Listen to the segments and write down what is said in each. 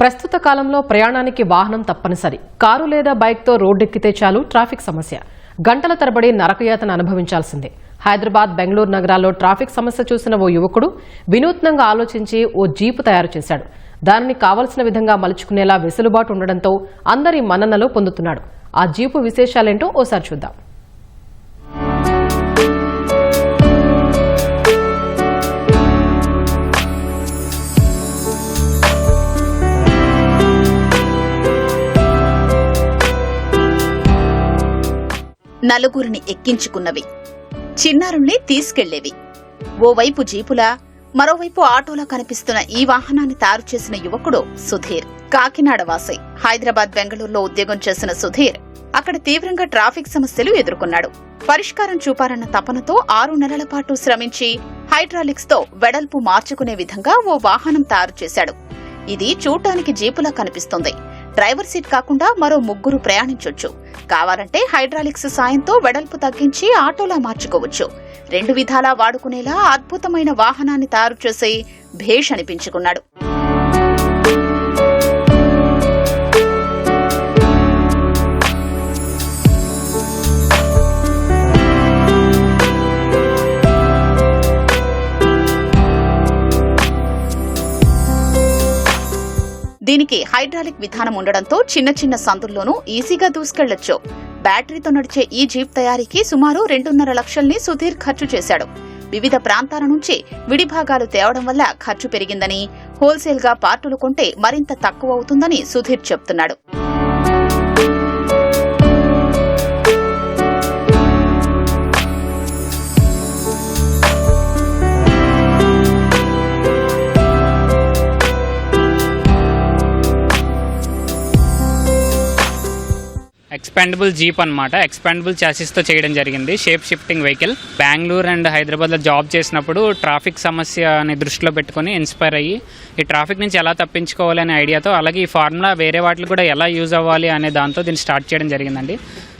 ప్రస్తుత కాలంలో ప్రయాణానికి వాహనం తప్పనిసరి. కారు లేదా బైక్తో రోడ్డెక్కితే చాలు ట్రాఫిక్ సమస్య. గంటల తరబడి నరకయాతన అనుభవించాల్సిందే. హైదరాబాద్ బెంగళూరు నగరాల్లో ట్రాఫిక్ సమస్య చూసిన ఓ యువకుడు వినూత్నంగా ఆలోచించి ఓ జీపు తయారు చేశాడు. దానిని కావలసిన విధంగా మలుచుకునేలా వెసులుబాటు ఉండడంతో అందరి మన్ననలు పొందుతున్నాడు. ఆ జీపు విశేషాలేంటో ఓసారి చూద్దాం. నలుగురిని ఎక్కించుకున్నవి. చిన్నారుల్ని తీసుకెళ్ళేవి ఓవైపు జీపులా మరోవైపు ఆటోలా కనిపిస్తున్న ఈ వాహనాన్ని తయారు చేసిన యువకుడు సుధీర్. కాకినాడ వాసి హైదరాబాద్ బెంగళూరులో ఉద్యోగం చేసిన సుధీర్ అక్కడ తీవ్రంగా ట్రాఫిక్ సమస్యలు ఎదుర్కొన్నాడు. పరిష్కారం చూపారన్న తపనతో ఆరు నెలల పాటు శ్రమించి హైడ్రాలిక్స్తో వెడల్పు మార్చుకునే విధంగా ఓ వాహనం తయారు చేశాడు. ఇది చూడటానికి జీపులా కనిపిస్తుంది. డ్రైవర్ సీట్ కాకుండా మరో ముగ్గురు ప్రయాణించవచ్చు కావాలంటే హైడ్రాలిక్స్ సాయంతో వెడల్పు తగ్గించి ఆటోలా మార్చుకోవచ్చు. రెండు విధాలా వాడుకునేలా అద్భుతమైన వాహనాన్ని తయారు చేసి భేష్ అనిపించుకున్నాడు. దీనికి హైడ్రాలిక్ విధానం ఉండడంతో చిన్న చిన్న సందుల్లోనూ ఈజీగా దూసుకెళ్ళొచ్చు. బ్యాటరీతో నడిచే ఈ జీప్ తయారీకి సుమారు రెండున్నర లక్షల్ని సుధీర్ ఖర్చు చేశాడు. వివిధ ప్రాంతాల నుంచి విడిభాగాలు తేవడం వల్ల ఖర్చు పెరిగిందని హోల్సేల్గా పార్టులు కొంటే మరింత తక్కువ అవుతుందని సుధీర్ చెప్తున్నాడు. ఎక్స్పాండబుల్ జీప్ అనమాట ఎక్స్పాండబుల్ చాసిస్తో చేయడం జరిగింది. Shape shifting vehicle Bengaluru and హైదరాబాద్లో జాబ్ చేసినప్పుడు ట్రాఫిక్ సమస్యని దృష్టిలో పెట్టుకొని ఇన్స్పైర్ అయ్యి ఈ ట్రాఫిక్ నుంచి ఎలా తప్పించుకోవాలి అనే ఐడియాతో అలాగే ఈ ఫార్ములా వేరే వాటికి కూడా ఎలా యూజ్ అవ్వాలి అనే దాంతో దీన్ని స్టార్ట్ చేయడం జరిగిందండి.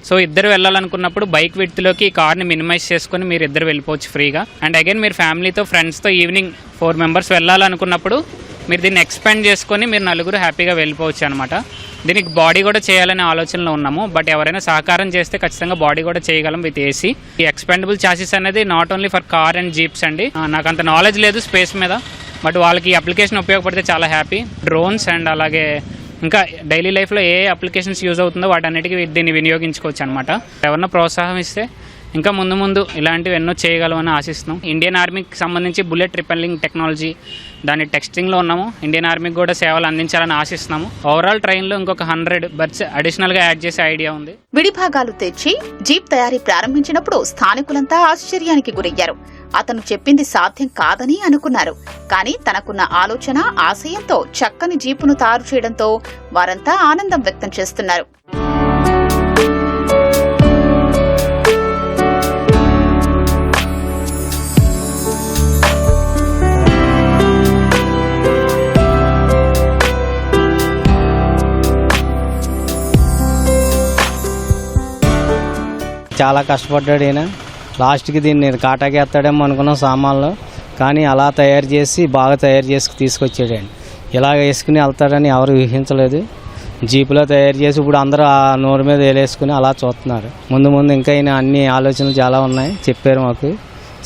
సో ఇద్దరు వెళ్ళాలనుకున్నప్పుడు బైక్ విడ్త్లోకి కార్ని మినిమైజ్ చేసుకొని మీరు ఇద్దరు వెళ్ళిపోవచ్చు ఫ్రీగా అండ్ అగైన్ మీరు ఫ్యామిలీతో ఫ్రెండ్స్తో ఈవినింగ్ ఫోర్ మెంబర్స్ వెళ్ళాలనుకున్నప్పుడు మీరు దీన్ని ఎక్స్పాండ్ చేసుకొని మీరు నలుగురు హ్యాపీగా వెళ్ళిపోవచ్చు అనమాట దీనికి బాడీ కూడా చేయాలనే ఆలోచనలో ఉన్నాము. బట్ ఎవరైనా సహకారం చేస్తే ఖచ్చితంగా బాడీ కూడా చేయగలం విత్ ఏసీ ఈ ఎక్స్పెండబుల్ చాసెస్ అనేది not only for car and jeeps అండి. నాకు అంత నాలెడ్జ్ లేదు స్పేస్ మీద. బట్ వాళ్ళకి ఈ అప్లికేషన్ ఉపయోగపడితే చాలా హ్యాపీ డ్రోన్స్ అండ్ అలాగే ఇంకా డైలీ లైఫ్లో ఏ అప్లికేషన్స్ యూజ్ అవుతుందో వాటన్నిటికీ దీన్ని వినియోగించుకోవచ్చు అనమాట ఎవరన్నా ప్రోత్సాహం ఇస్తే ఇంకా ముందు ముందు ఇలాంటివి ఎన్నో చేయగలమని ఆశిస్తున్నాం. ఇండియన్ ఆర్మీకి సంబంధించి బుల్లెట్ రిపెల్లింగ్ టెక్నాలజీ దాని టెక్స్టింగ్లో ఉన్నాము. ఇండియన్ ఆర్మీకి కూడా సేవలు అందించాలని ఆశిస్తున్నాము. ఓవరాల్ ట్రైన్లో ఇంకొక హండ్రెడ్ బర్త్స్ అడిషనల్గా యాడ్ చేసే ఐడియా ఉంది. విడిభాగాలు తెచ్చి జీప్ తయారీ ప్రారంభించినప్పుడు స్థానికులంతా ఆశ్చర్యానికి గురయ్యారు. అతను చెప్పింది సాధ్యం కాదని అనుకున్నారు. కానీ తనకున్న ఆలోచన ఆశయంతో చక్కని జీపును తయారు చేయడంతో వారంతా ఆనందం వ్యక్తం చేస్తున్నారు. చాలా కష్టపడ్డాడు ఈయన. లాస్ట్కి దీన్ని కాటాకి ఎత్తాడేమో అనుకున్నాం సామాన్లు. కానీ అలా తయారు చేసి బాగా తయారు చేసి తీసుకొచ్చాడండి ఇలాగ వేసుకుని వెళ్తాడని ఎవరు ఊహించలేదు. జీపులో తయారు చేసి ఇప్పుడు అందరూ ఆ నోరు మీద వేలేసుకుని అలా చూస్తున్నారు. ముందు ముందు ఇంకా ఈయన అన్ని ఆలోచనలు చాలా ఉన్నాయి. చెప్పారు మాకు.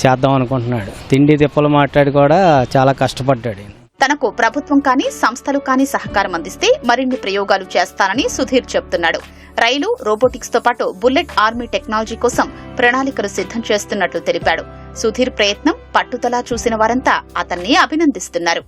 చేద్దాం అనుకుంటున్నాడు. తిండి తిప్పలు మాట్లాడి కూడా చాలా కష్టపడ్డాడు తనకు ప్రభుత్వం కానీ సంస్థలు కానీ సహకారం అందిస్తే మరిన్ని ప్రయోగాలు చేస్తానని సుధీర్ చెప్తున్నాడు. రైలు రోబోటిక్స్తో పాటు బుల్లెట్ ఆర్మీ టెక్నాలజీ కోసం ప్రణాళికలు సిద్ధం చేస్తున్నట్లు తెలిపాడు. సుధీర్ ప్రయత్నం పట్టుదల చూసిన వారంతా అతన్ని అభినందిస్తున్నారు.